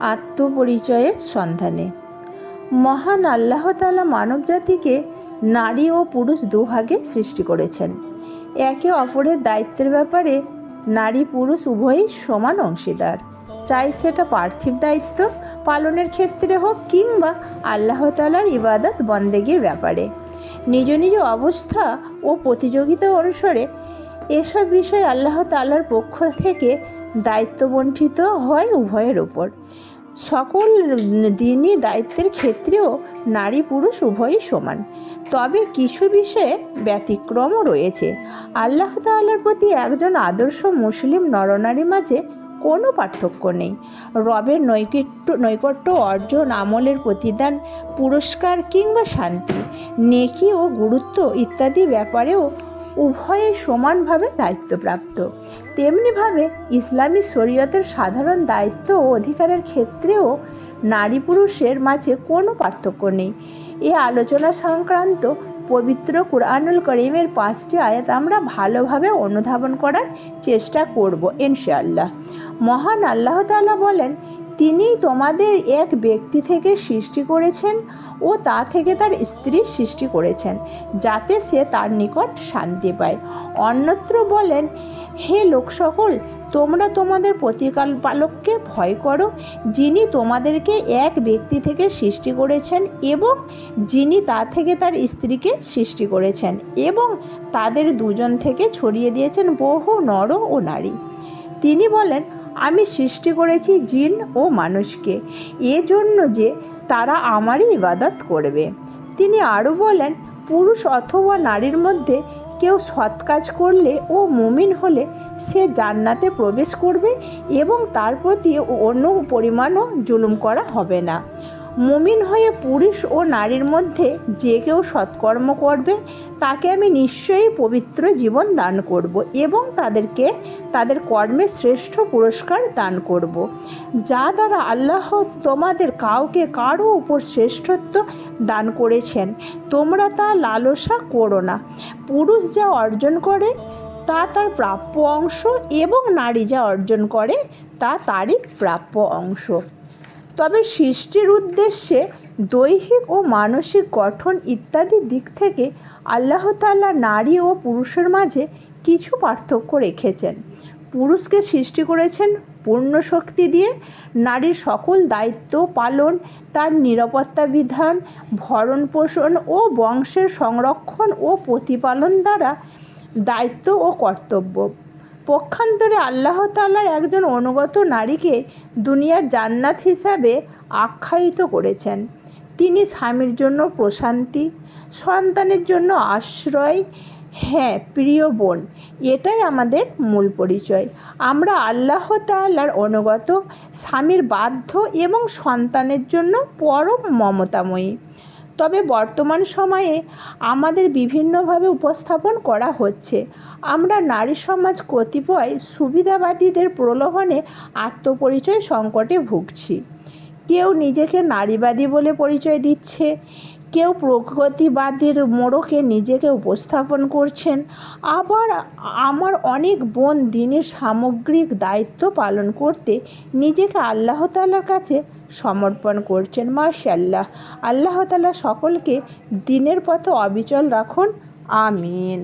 আত্মপরিচয়ের সন্ধানে। মহান আল্লাহ তাআলা মানবজাতিকে নারী ও পুরুষ দুভাগে সৃষ্টি করেছেন। একে অপরের দায়িত্বের ব্যাপারে নারী পুরুষ উভয়ই সমান অংশীদার। চাই সেটা পার্থিব দায়িত্ব পালনের ক্ষেত্রে হোক কিংবা আল্লাহ তালার ইবাদত বন্দেগীর ব্যাপারে। নিজ নিজ অবস্থা ও প্রতিযোগিতা অনুসারে এসব বিষয় আল্লাহ তালার পক্ষ থেকে দায়িত্ব বণ্টিত হয় উভয়ের ওপর সকল দিনই দায়িত্বের ক্ষেত্রেও নারী পুরুষ উভয়ই সমান। তবে কিছু বিষয়ে ব্যতিক্রমও রয়েছে। আল্লাহ তাআলার প্রতি একজন আদর্শ মুসলিম নরনারী মাঝে কোনো পার্থক্য নেই। রবের নৈকট্য নৈকট্য অর্জন, আমলের প্রতিদান, পুরস্কার কিংবা শান্তি, নেকি ও গুরুত্ব ইত্যাদি ব্যাপারেও উভয়ে সমানভাবে দায়িত্বপ্রাপ্ত। তেমনিভাবে ইসলামী শরীয়তের সাধারণ দায়িত্ব ও অধিকারের ক্ষেত্রেও নারী পুরুষের মাঝে কোনো পার্থক্য নেই। এ আলোচনা সংক্রান্ত পবিত্র কুরআনুল করিমের পাঁচটি আয়াত আমরা ভালোভাবে অনুধাবন করার চেষ্টা করব, ইনশাআল্লাহ। মহান আল্লাহ তাআলা বলেন, তিনি তোমাদের এক ব্যক্তি থেকে সৃষ্টি করেছেন ও তা থেকে তার স্ত্রী সৃষ্টি করেছেন, যাতে সে তার নিকট শান্তি পায়। অন্যত্র বলেন, হে লোক সকল তোমরা তোমাদের প্রতিপালককে ভয় করো, যিনি তোমাদেরকে এক ব্যক্তি থেকে সৃষ্টি করেছেন এবং যিনি তা থেকে তার স্ত্রীকে সৃষ্টি করেছেন এবং তাদের দুজন থেকে ছড়িয়ে দিয়েছেন বহু নর ও নারী। তিনি বলেন আমি সৃষ্টি করেছি জিন ও মানুষকে। এজন্য যে তারা আমারই ইবাদত করবে। তিনি আরও বলেন, পুরুষ অথবা নারীর মধ্যে কেউ সৎ কাজ করলে ও মুমিন হলে সে জান্নাতে প্রবেশ করবে এবং তার প্রতি অন্য পরিমাণও জুলুম করা হবে না। মুমিন হয়ে পুরুষ ও নারীর মধ্যে যে কেউ সৎকর্ম করবে তাকে আমি নিশ্চয়ই পবিত্র জীবন দান করব এবং তাদেরকে তাদের কর্মে শ্রেষ্ঠ পুরস্কার দান করব। যা দ্বারা আল্লাহ তোমাদের কাউকে কারও উপর শ্রেষ্ঠত্ব দান করেছেন, তোমরা তা লালসা করো না। পুরুষ যা অর্জন করে, তা তার প্রাপ্য অংশ এবং নারী যা অর্জন করে, তা তারই প্রাপ্য অংশ। তবে সৃষ্টির উদ্দেশ্যে দৈহিক ও মানসিক গঠন ইত্যাদি দিক থেকে আল্লাহ তাআলা নারী ও পুরুষের মাঝে কিছু পার্থক্য রেখেছেন। পুরুষকে সৃষ্টি করেছেন পূর্ণ শক্তি দিয়ে, নারীর সকল দায়িত্ব পালন, তার নিরাপত্তা বিধান, ভরণ পোষণ ও বংশের সংরক্ষণ ও প্রতিপালন দ্বারা দায়িত্ব ও কর্তব্য। পক্ষান্তরে আল্লাহ তাআলার একজন অনুগত নারীকে দুনিয়ার জান্নাত হিসাবে আখ্যায়িত করেছেন। তিনি স্বামীর জন্য প্রশান্তি, সন্তানের জন্য আশ্রয় হ্যাঁ প্রিয় বোন, এটাই আমাদের মূল পরিচয়। আমরা আল্লাহ তাআলার অনুগত, স্বামীর বাধ্য এবং সন্তানের জন্য পরম মমতাময়ী। তবে বর্তমান সময়ে আমাদের বিভিন্নভাবে উপস্থাপন করা হচ্ছে। আমরা নারী সমাজ কতিপয় সুবিধাবাদীদের প্রলোভনে আত্মপরিচয় সংকটে ভুগছি। কেউ নিজেকে নারীবাদী বলে পরিচয় দিচ্ছে কেউ প্রগতিবাদীর মোড়কে নিজেকে উপস্থাপন করছেন। আবার আমার অনেক বোন দিনের সামগ্রিক দায়িত্ব পালন করতে নিজেকে আল্লাহ তালার কাছে সমর্পণ করছেন মার্শাল্লাহ আল্লাহ তালা সকলকে দিনের পথে অবিচল রাখুন, আমিন।